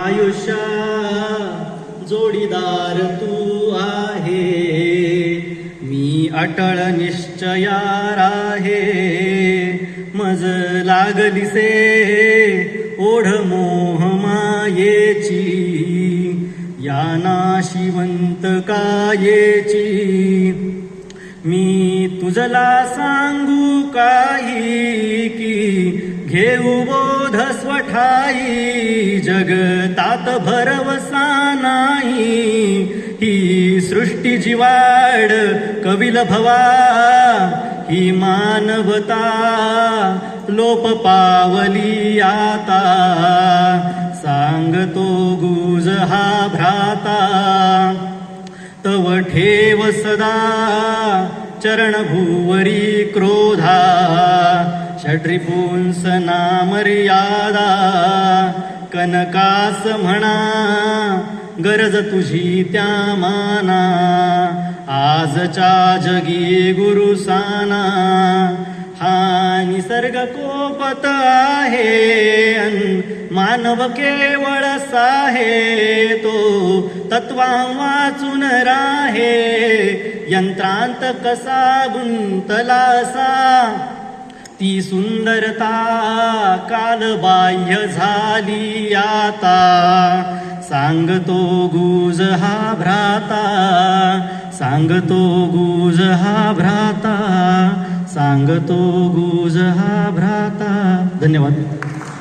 आयुष्या जोडीदार तू आहे. मी अटळ निश्चयार आहे. मज लागलीसे ओढ मोह मायेची. या नाशिवंत कायेची. मी तुझला सांगू काही की घेऊ बोध स्वठाई. जगतात भरवसा नाही. ही सृष्टी जिवाड कविल भवा. ही मानवता लोप पावली आता. सांगतो गुज हा भ्राता. तव ठेव सदा चरण भूवरी क्रोधा. षड्रिपुंस नामर्यादा. कनकास म्हणा गरज तुझी त्या माना. आजच्या जगी गुरुसाना हा निसर्ग कोपत आहे. अन मानव केवळ साहे तो तत्वा वाचून राहे. यंत्रांत कसा गुंतलासा ती सुंदरता कालबाह्य झाली आता. सांगतो गुज हा भ्राता सांगतो गुज हा भ्राता सांगतो गुज हा भ्राता. धन्यवाद.